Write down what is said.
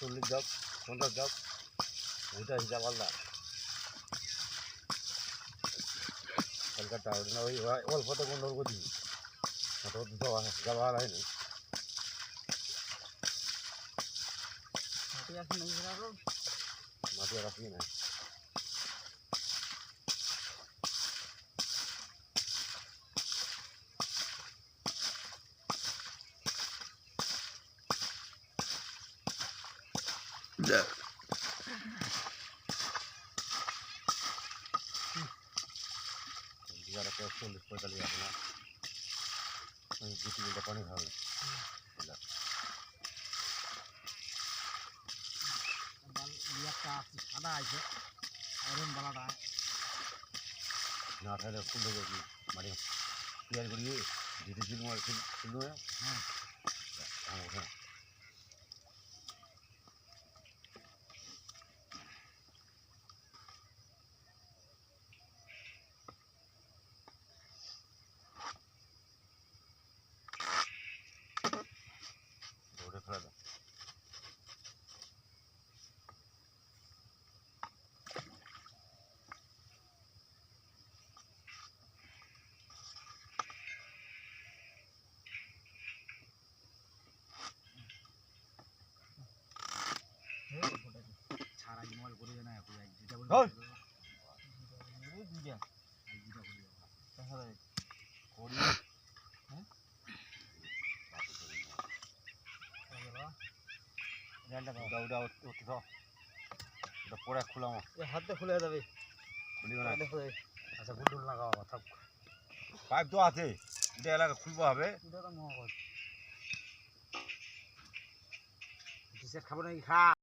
চল্লিশ যাক পঞ্চাশ যাক ওইটা হিসাব আলাদা কলকাতা ওটা না ওই ওই অল্পতে গন্ডল করি অত যাওয়া যাওয়া হয়নি মাটি আছে নাকি সেটা আরো? মাটি আর আসি না প্রায় চল্লিশ পঁয়তাল্লিশ আছে না দু তিন লিটার পানি আছে, সাদা আছে অরেঞ্জ বালাটা না থাকলে ফুল দেবে কি মানে তৈরি করিয়ে দিতে ফুল হ্যাঁ হ্যাঁ পরে খুলাম এ হাতে খুলে যাবে। খুলিও না। আচ্ছা গুন্ডুল লাগাও থাক। পাইপ তো আছে। এটা এলাকা খুলবো হবে। খাব নাকি খা?